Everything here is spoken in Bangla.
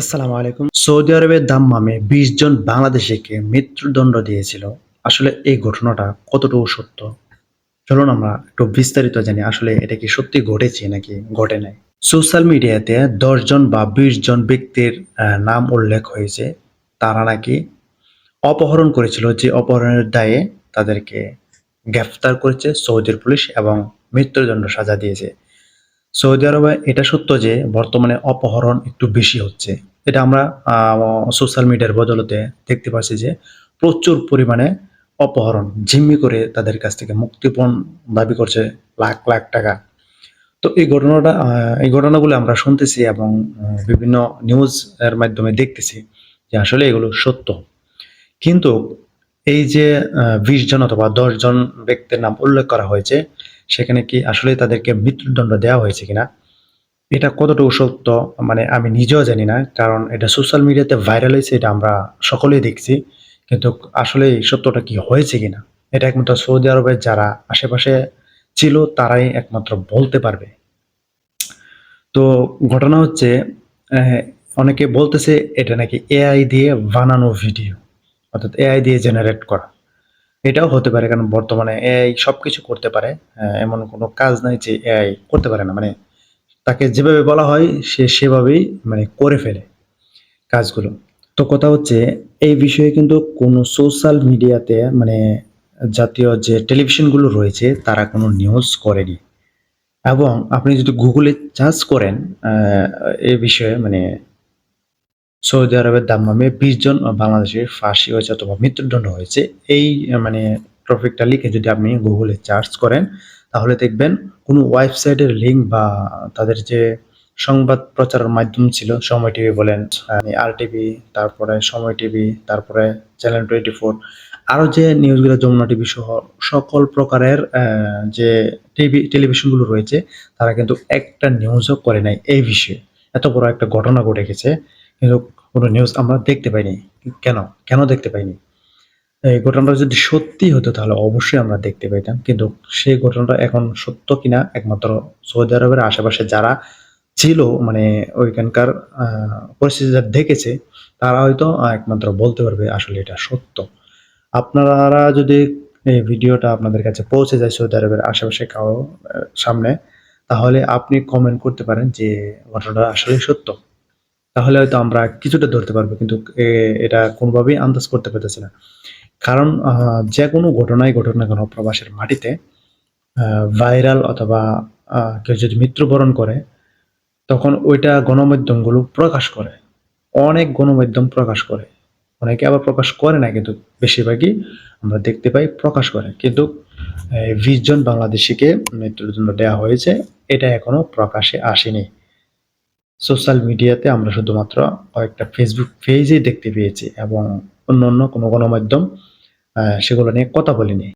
আসসালামু আলাইকুম। সৌদি আরবের দাম্মামে বিশ জন বাংলাদেশিকে মৃত্যুদণ্ড দিয়েছিল। আসলে এই ঘটনাটা কতটুকু সত্য? চলুন আমরা একটু বিস্তারিত জানি, আসলে এটা কি সত্যি ঘটেছে নাকি ঘটে নাই? সোশ্যাল মিডিয়াতে দশ জন বা বিশ জন ব্যক্তির নাম উল্লেখ হয়েছে। তারা নাকি অপহরণ করেছিল, যে অপহরণের দায়ে তাদেরকে গ্রেফতার করেছে সৌদির পুলিশ এবং মৃত্যুদণ্ড সাজা দিয়েছে। সৌদি আরবে এটা সত্য যে বর্তমানে অপহরণ একটু বেশি হচ্ছে। এটা আমরা সোশ্যাল মিডিয়ার বদলতে দেখতে পাচ্ছি যে প্রচুর পরিমাণে অপহরণ জিম্মি করে তাদের কাছ থেকে মুক্তিপণ দাবি করছে লাখ লাখ টাকা। তো এই ঘটনাটা এই ঘটনাগুলো আমরা শুনতেছি এবং বিভিন্ন নিউজ এর মাধ্যমে দেখতেছি যে আসলে এগুলো সত্য। কিন্তু এই যে বিশ জন অথবা দশ জন ব্যক্তির নাম উল্লেখ করা হয়েছে সেখানে কি আসলে তাদেরকে মৃত্যুদণ্ড দেওয়া হয়েছে কিনা? এটা কতটুকু সত্য? মানে আমি নিজেও জানি না, কারণ এটা সোশ্যাল মিডিয়াতে ভাইরাল হয়েছে, এটা আমরা সকলেই দেখছি। কিন্তু আসলে এই সত্যটা কি হয়েছে কিনা? এটা একমাত্র সৌদি আরবের যারা আশেপাশে ছিল, তারাই একমাত্র বলতে পারবে। তো ঘটনা হচ্ছে অনেকে বলতেছে এটা নাকি এআই দিয়ে বানানো ভিডিও অর্থাৎ এআই দিয়ে জেনারেট করা। এটাও হতে পারে, কারণ বর্তমানে এআই সবকিছু করতে পারে। এমন কোনো কাজ নাই যে এআই করতে পারে না। মানে তাকে যেভাবে বলা হয়, সে সেভাবেই মানে করে ফেলে কাজগুলো। তো কথা হচ্ছে, এই বিষয়ে কিন্তু কোনো সোশ্যাল মিডিয়াতে মানে জাতীয় যে টেলিভিশনগুলো রয়েছে, তারা কোনো নিউজ করেনি। এবং আপনি যদি গুগলে সার্চ করেন এ বিষয়ে মানে সৌদি আরবের দাম্মামে বিশ জন বাংলাদেশের ফাঁসি হয়েছে অথবা মৃত্যুদণ্ড হয়েছে, এই মানে টপিকটা লিখে যদি আপনি গুগলে সার্চ করেন, তাহলে দেখবেন কোনো ওয়েবসাইটের লিঙ্ক বা তাদের যে সংবাদ প্রচারের মাধ্যম ছিল, সময় টিভি বলেন আর টিভি তারপরে সময় টিভি, তারপরে চ্যানেল টোয়েন্টি ফোর আরও যে নিউজগুলো যমুনা টিভি সহ সকল প্রকারের যে টিভি টেলিভিশনগুলো রয়েছে, তারা কিন্তু একটা নিউজও করে নাই এই বিষয়ে। এত বড় একটা ঘটনা ঘটে গেছে কোনো নিউজ আমরা দেখতে পাইনি। কেন? কেন দেখতে পাইনি? এই ঘটনাটা যদি সত্যি হতো তাহলে অবশ্যই আমরা দেখতে পেতাম কিন্তু সেই ঘটনাটা এখন সত্য কিনা একমাত্র সৌদি আরবের আশেপাশে যারা ছিল মানে ওইখানকার পরিস্থিতি যারা দেখেছে, তারা হয়তো একমাত্র বলতে পারবে আসলে এটা সত্য। আপনারা যদি এই ভিডিওটা আপনাদের কাছে পৌঁছে যায় সৌদি আরবের আশেপাশে কারও সামনে, তাহলে আপনি কমেন্ট করতে পারেন যে ঘটনাটা আসলে সত্য। তাহলে হয়তো আমরা কিছুটা ধরতে পারব, কিন্তু এটা কোনোভাবেই আন্দাজ করতে পারতেছি না। কারণ যে কোনো ঘটনাই ঘটুক না কেন, প্রবাসের মাটিতে ভাইরাল অথবা কেউ যদি মৃত্যুবরণ করে, তখন ওইটা গণমাধ্যমগুলো প্রকাশ করে। অনেক গণমাধ্যম প্রকাশ করে। অনেকে আবার প্রকাশ করে না, কিন্তু বেশিরভাগই আমরা দেখতে পাই প্রকাশ করে। কিন্তু বিশ জন বাংলাদেশিকে মৃত্যুদণ্ড দেওয়া হয়েছে, এটা এখনও প্রকাশে আসেনি। সোশ্যাল মিডিয়াতে আমরা শুধুমাত্র কয়েকটা ফেসবুক পেজেই দেখতে পেয়েছি এবং অন্য অন্য কোনো গণমাধ্যম মাধ্যম সেগুলো নিয়ে কথা বলিনি।